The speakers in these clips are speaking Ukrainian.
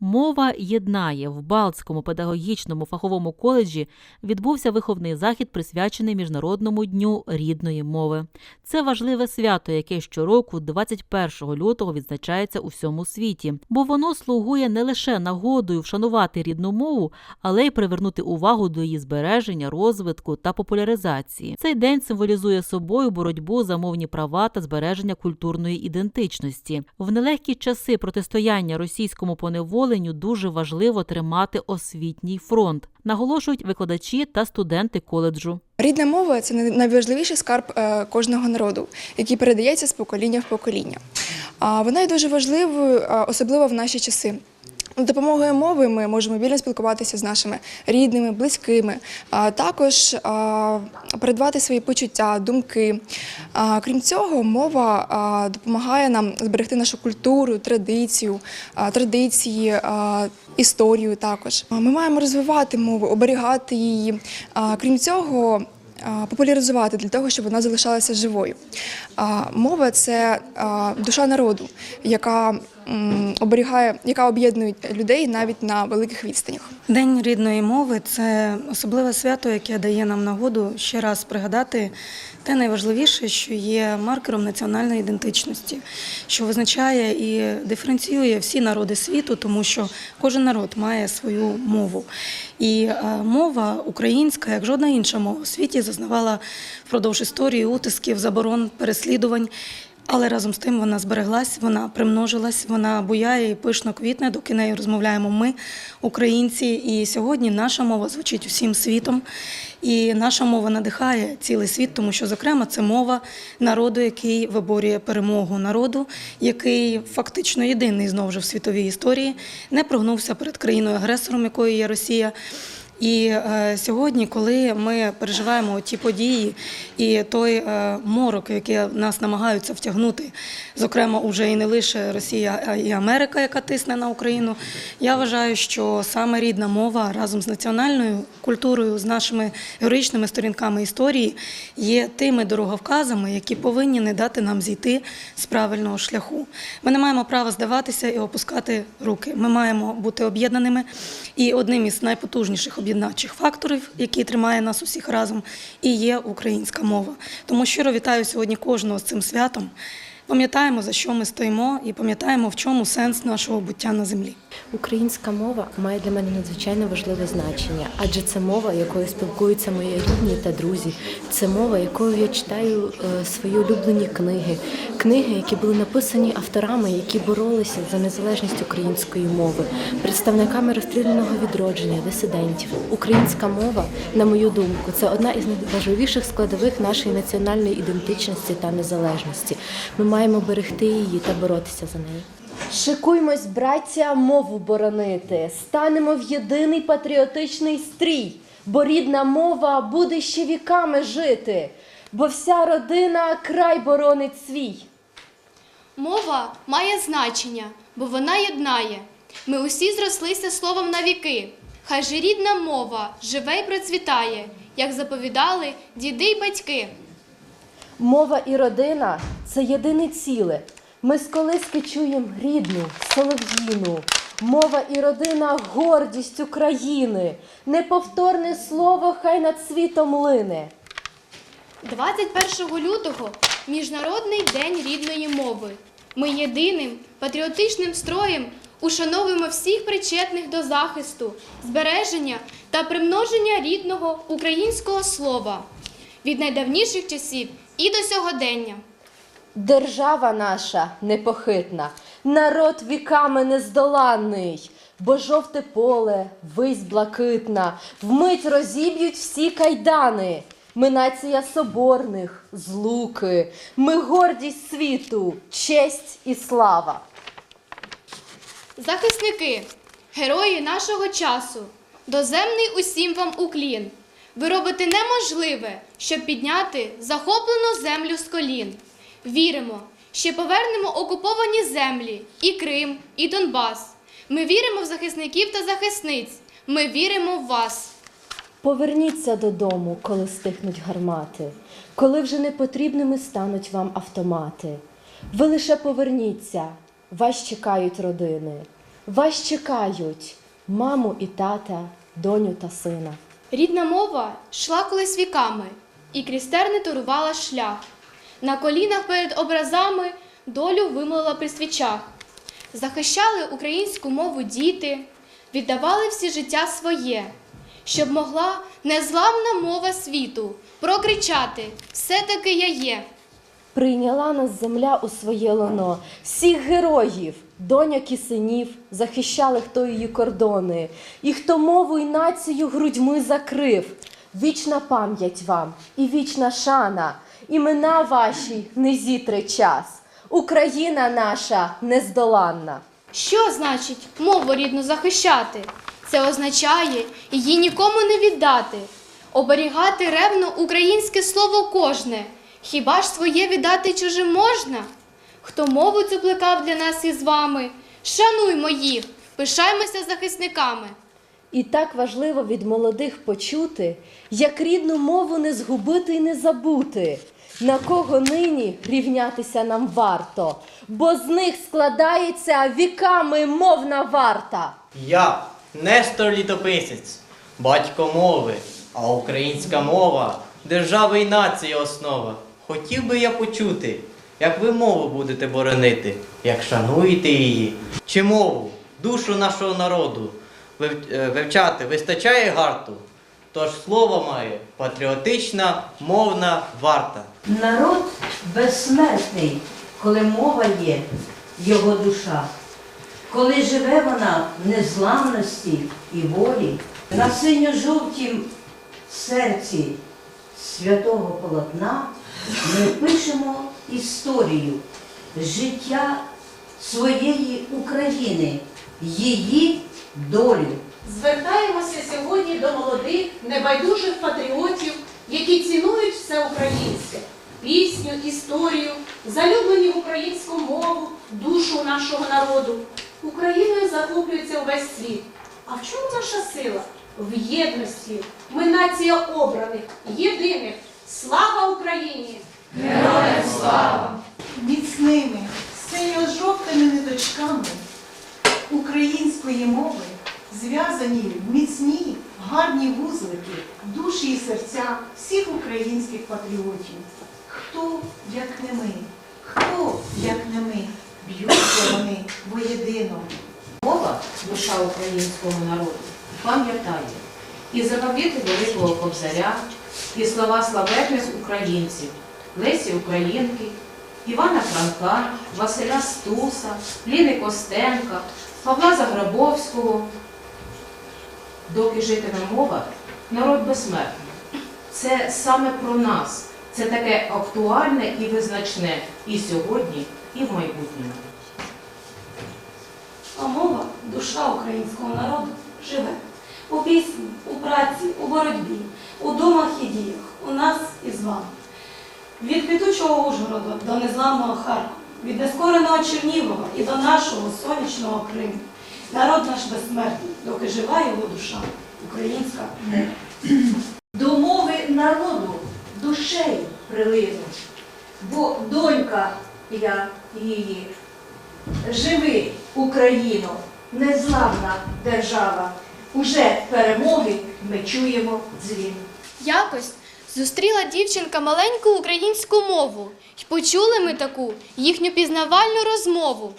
Мова єднає в Балтському педагогічному фаховому коледжі відбувся виховний захід, присвячений Міжнародному дню рідної мови. Це важливе свято, яке щороку, 21 лютого, відзначається у всьому світі, бо воно слугує не лише нагодою вшанувати рідну мову, але й привернути увагу до її збереження, розвитку та популяризації. Цей день символізує собою боротьбу за мовні права та збереження культурної ідентичності. В нелегкі часи протистояння російському поневоленню дуже важливо тримати освітній фронт, наголошують викладачі та студенти коледжу. Рідна мова це най- найважливіший скарб е, кожного народу, який передається з покоління в покоління. Вона є дуже важливою, особливо в наші часи. Допомогою мови ми можемо вільно спілкуватися з нашими рідними, близькими, а також передавати свої почуття, думки. Крім цього, мова допомагає нам зберегти нашу культуру, традицію, традиції, історію також. Ми маємо розвивати мову, оберігати її. Крім цього, популяризувати для того, щоб вона залишалася живою. Мова це душа народу, яка оберігає, яка об'єднує людей навіть на великих відстанях. День рідної мови це особливе свято, яке дає нам нагоду ще раз пригадати те найважливіше, що є маркером національної ідентичності, що визначає і диференціює всі народи світу, тому що кожен народ має свою мову. І е, мова українська, як жодна інша мова у світі, зазнавала впродовж історії утисків, заборон, переслідувань. Але разом з тим вона збереглась, вона примножилась, вона буяє і пишно квітне, доки нею розмовляємо ми, українці. І сьогодні наша мова звучить усім світом. І наша мова надихає цілий світ, тому що, зокрема, це мова народу, який виборює перемогу народу, який фактично єдиний знову ж в світовій історії не прогнувся перед країною агресором, якою є Росія. І е, сьогодні, коли ми переживаємо ті події і той е, морок, який нас намагаються втягнути, зокрема, уже і не лише Росія, а і Америка, яка тисне на Україну, я вважаю, що саме рідна мова разом з національною культурою, з нашими героїчними сторінками історії є тими дороговказами, які повинні не дати нам зійти з правильного шляху. Ми не маємо права здаватися і опускати руки. Ми маємо бути об'єднаними. І одним із найпотужніших об'єднавчих факторів, який тримає нас усіх разом, і є українська мова. Тому щиро вітаю сьогодні кожного з цим святом. Пам'ятаємо, за що ми стоїмо, і пам'ятаємо, в чому сенс нашого буття на землі. Українська мова має для мене надзвичайно важливе значення, адже це мова, якою спілкуються мої рідні та друзі. Це мова, якою я читаю е, свої улюблені книги, книги, які були написані авторами, які боролися за незалежність української мови, представниками розстріляного відродження, дисидентів. Українська мова, на мою думку, це одна із найважливіших складових нашої національної ідентичності та незалежності. Ми маємо берегти її та боротися за неї. Шикуймось, браття, мову боронити, станемо в єдиний патріотичний стрій, бо рідна мова буде ще віками жити, бо вся родина край боронить свій. Мова має значення, бо вона єднає. Ми усі зрослися словом на віки. Хай же рідна мова живе й процвітає, як заповідали діди й батьки. Мова і родина це єдине ціле. Ми з колиски чуємо рідну, солов'їну. Мова і родина гордість України. Неповторне слово хай над світом лине. 21 лютого Міжнародний день рідної мови. Ми єдиним патріотичним строєм ушановуємо всіх причетних до захисту, збереження та примноження рідного українського слова від найдавніших часів і до сьогодення. Держава наша непохитна, народ віками нездоланний, бо жовте поле, вись блакитна, вмить розіб'ють всі кайдани. Ми нація соборних, злуки, ми гордість світу, честь і слава. Захисники, герої нашого часу, доземний усім вам уклін. Ви робите неможливе, щоб підняти захоплену землю з колін. Віримо, що повернемо окуповані землі і Крим, і Донбас. Ми віримо в захисників та захисниць. Ми віримо в вас. Поверніться додому, коли стихнуть гармати, коли вже непотрібними стануть вам автомати. Ви лише поверніться, вас чекають родини. Вас чекають маму і тата, доню та сина. Рідна мова йшла колись віками, і крізь терни турувала шлях. На колінах перед образами долю вимолила при свічах. Захищали українську мову діти, віддавали всі життя своє, щоб могла незламна мова світу прокричати все-таки я є. Прийняла нас земля у своє лоно, всіх героїв, доньок і синів, захищали, хто її кордони, і хто мову і націю грудьми закрив. Вічна пам'ять вам і вічна шана, імена ваші не зітре час. Україна наша нездоланна. Що значить мову рідну захищати? Це означає її нікому не віддати, оберігати ревно українське слово кожне. Хіба ж своє віддати чужим можна? Хто мову цю плекав для нас із вами? Шануймо їх, пишаймося захисниками. І так важливо від молодих почути, як рідну мову не згубити і не забути, на кого нині рівнятися нам варто, бо з них складається віками мовна варта. Я Нестор Літописець, батько мови, а українська мова держави і нації основа. Хотів би я почути, як ви мову будете боронити, як шануєте її, чи мову, душу нашого народу е, вивчати вистачає гарту. Тож слово має патріотична мовна варта. Народ безсмертний, коли мова є, його душа. Коли живе вона в незламності і волі, на синьо-жовтім серці святого полотна ми пишемо історію життя своєї України, її долю. Звертаємося сьогодні до молодих небайдужих патріотів, які цінують все українське, пісню, історію, залюблені в українську мову, душу нашого народу. Україною захоплюється увесь світ. А в чому наша сила? В єдності. Ми нація обраних, єдиних. Слава Україні! міцними, синьо-жовтими ниточками української мови зв'язані міцні, гарні вузлики душі і серця всіх українських патріотів. Хто, як не ми, хто, як не ми, воєдино. Мова, душа українського народу, пам'ятає і заповіти Великого Кобзаря, і слова славетних українців, Лесі Українки, Івана Франка, Василя Стуса, Ліни Костенка, Павла Заграбовського. Доки житиме мова, народ безсмертний. Це саме про нас. Це таке актуальне і визначне і сьогодні, і в майбутньому. Душа українського народу, живе у пісні, у праці, у боротьбі, у думах і діях, у нас і з вами. Від квітучого Ужгорода до незламного Харкова, від нескореного Чернігова і до нашого сонячного Криму. Народ наш безсмертний, доки жива його душа, українська мова. До мови народу душею прилину, бо донька я її. Живи, Україно, незламна держава. Уже перемоги ми чуємо дзвін. Якось зустріла дівчинка маленьку українську мову, й почули ми таку їхню пізнавальну розмову.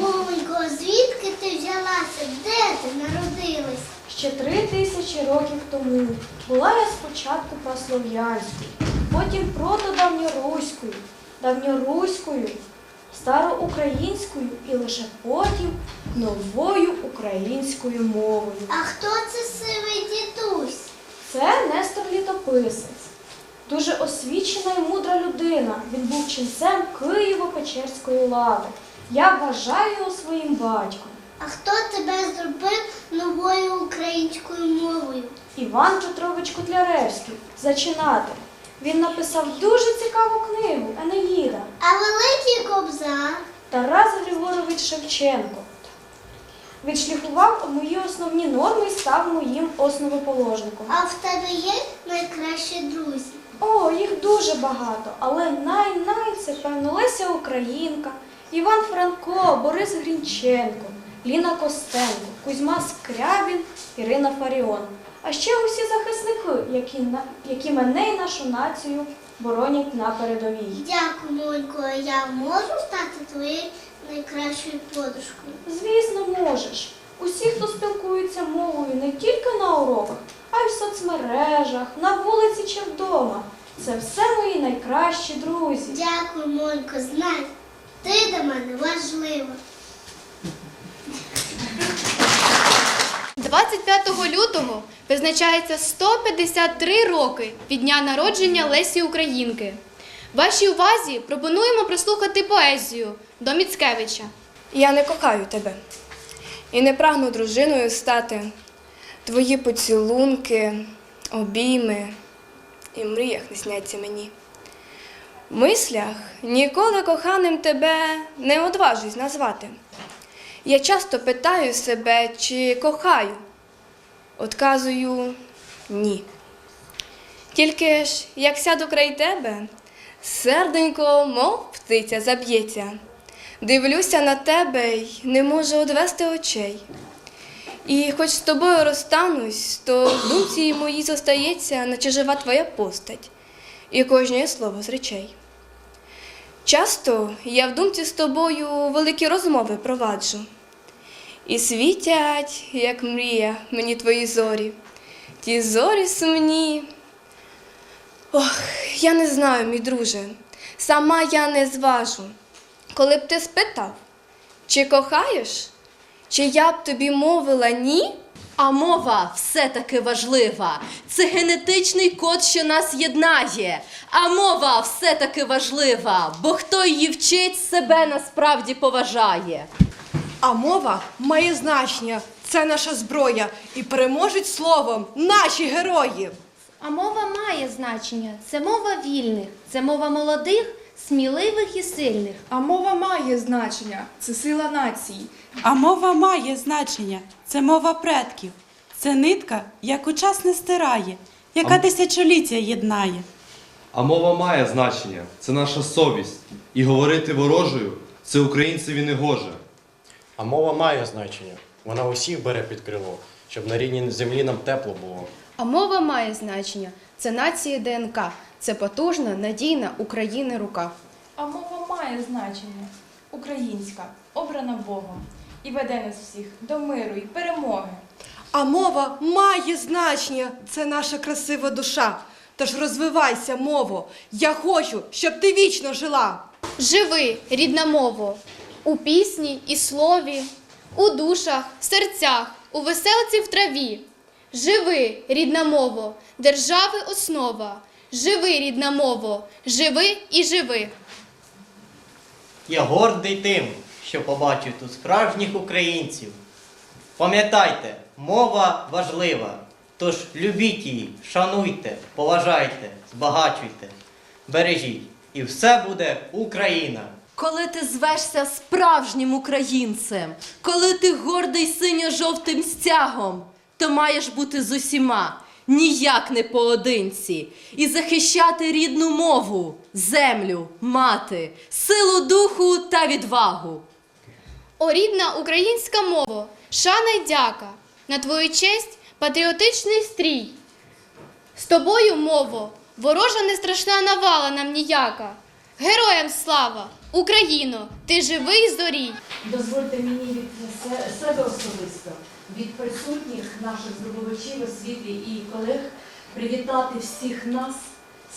Моленько, звідки ти взялася? Де ти народилась? Ще три тисячі років тому була я спочатку прослов'янською, потім протодавньоруською, давньоруською, староукраїнською і лише потім новою українською мовою. А хто це сивий дідусь? Це Нестор Літописець. Дуже освічена і мудра людина. Він був ченцем Києво-Печерської лави. Я вважаю його своїм батьком. А хто тебе зробив новою українською мовою? Іван Петрович Котляревський, зачинати. Він написав дуже цікаву книгу Енеїда. А великий кобзар? Тарас Григорович Шевченко. Відшліфував мої основні норми і став моїм основоположником. А в тебе є найкращі друзі? О, їх дуже багато, але най-най це певно Леся Українка, Іван Франко, Борис Грінченко. Ліна Костенко, Кузьма Скрябін, Ірина Фаріон. А ще усі захисники, які, які мене і нашу націю боронять на передовій. Дякую, Монько. Я можу стати твоєю найкращою подружкою? Звісно, можеш. Усі, хто спілкується мовою не тільки на уроках, а й в соцмережах, на вулиці чи вдома. Це все мої найкращі друзі. Дякую, Монько. Знай, ти для мене важлива. 25 лютого визначається 153 роки від дня народження Лесі Українки. Вашій увазі пропонуємо прослухати поезію до Міцкевича. Я не кохаю тебе і не прагну дружиною стати. Твої поцілунки, обійми і в мріях не сняться мені. В мислях ніколи коханим тебе не одважусь назвати. Я часто питаю себе, чи кохаю. Отказую ні. Тільки ж, як сяду край тебе, серденько, мов птиця, заб'ється. Дивлюся на тебе й не можу одвести очей. І хоч з тобою розстанусь, то в думці моїй зостається, наче жива твоя постать, і кожне слово з речей. Часто я в думці з тобою великі розмови проваджу, і світять, як мрія, мені твої зорі, ті зорі сумні. Ох, я не знаю, мій друже, сама я не зважу. Коли б ти спитав, чи кохаєш, чи я б тобі мовила ні? А мова все-таки важлива. Це генетичний код, що нас єднає. А мова все-таки важлива, бо хто її вчить, себе насправді поважає. А мова має значення. Це наша зброя. І переможуть словом наші герої. А мова має значення. Це мова вільних, це мова молодих, сміливих і сильних. А мова має значення, це сила нації. А мова має значення. Це мова предків. Це нитка, яку час не стирає, яка тисячоліття єднає. А мова має значення, це наша совість. І говорити ворожою це українцеві не гоже. А мова має значення. Вона усіх бере під крило, щоб на рідній землі нам тепло було. А мова має значення. Це нації ДНК. Це потужна, надійна України рука. А мова має значення. Українська, обрана Богом, і веде нас всіх до миру і перемоги. А мова має значення. Це наша красива душа. Тож розвивайся, мово. Я хочу, щоб ти вічно жила. Живи, рідна мово, у пісні і слові, у душах, серцях, у веселці в траві. Живи, рідна мово, держави основа. Живи, рідна мово, живи і живи. Я гордий тим, що побачив тут справжніх українців. Пам'ятайте, мова важлива. Тож любіть її, шануйте, поважайте, збагачуйте, бережіть. І все буде Україна. Коли ти звешся справжнім українцем, коли ти гордий синьо-жовтим стягом, то маєш бути з усіма, ніяк не поодинці, і захищати рідну мову, землю, мати, силу духу та відвагу. О, рідна українська мова, шана й дяка, на твою честь патріотичний стрій. З тобою, мово, ворожа не страшна навала нам ніяка. Героям слава! Україно, ти живий зорій! Дозвольте мені від себе особисто, від присутніх наших здобувачів освіти і колег привітати всіх нас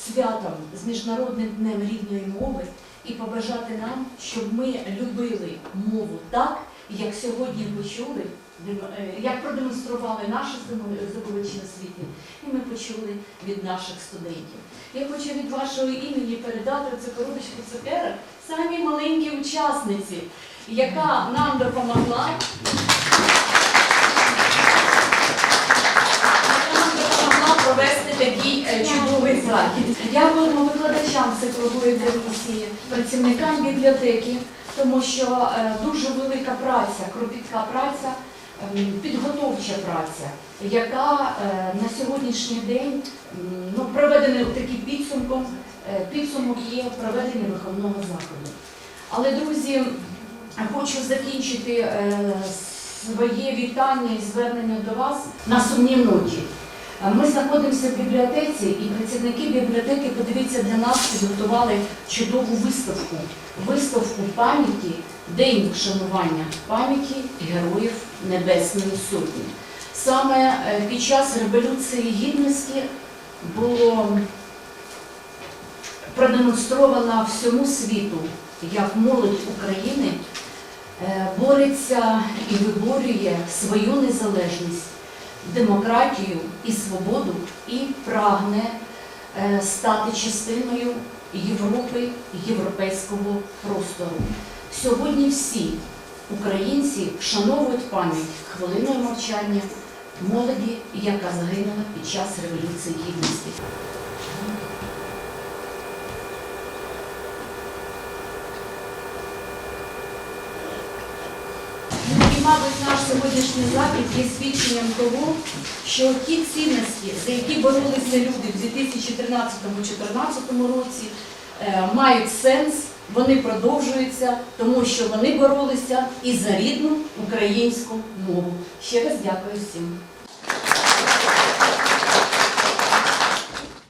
святом з Міжнародним днем рідної мови і побажати нам, щоб ми любили мову так, як сьогодні почули, як продемонстрували наші здобу- здобувачі освіти, і ми почули від наших студентів. Я хочу від вашого імені передати цю коробочку цукерок самій маленькій учасниці, яка нам допомогла. Такий е, чудовий захід. Дякуємо викладачам цифрової комісії, працівникам бібліотеки, тому що е, дуже велика праця, кропітка праця, ем, підготовча праця, яка е, на сьогоднішній день ну, проведений такий підсумком, підсумок є проведення виховного заходу. Але, друзі, хочу закінчити своє вітання і звернення до вас на сумній ноті. Ми знаходимося в бібліотеці, і працівники бібліотеки, подивіться, для нас підготували чудову виставку. Виставку пам'яті, День вшанування пам'яті героїв Небесної Сотні. Саме е, під час Революції Гідності було продемонстровано всьому світу, як молодь України е, бореться і виборює свою незалежність, демократію і свободу і прагне е, стати частиною Європи, європейського простору. Сьогодні всі українці вшановують пам'ять хвилиною мовчання молоді, яка загинула під час Революції Гідності. Ну і, мабуть, наш сьогоднішній захід є свідченням того, що ті цінності, за які боролися люди в 2013-2014 році, е, мають сенс, вони продовжуються, тому що вони боролися і за рідну українську мову. Ще раз дякую всім.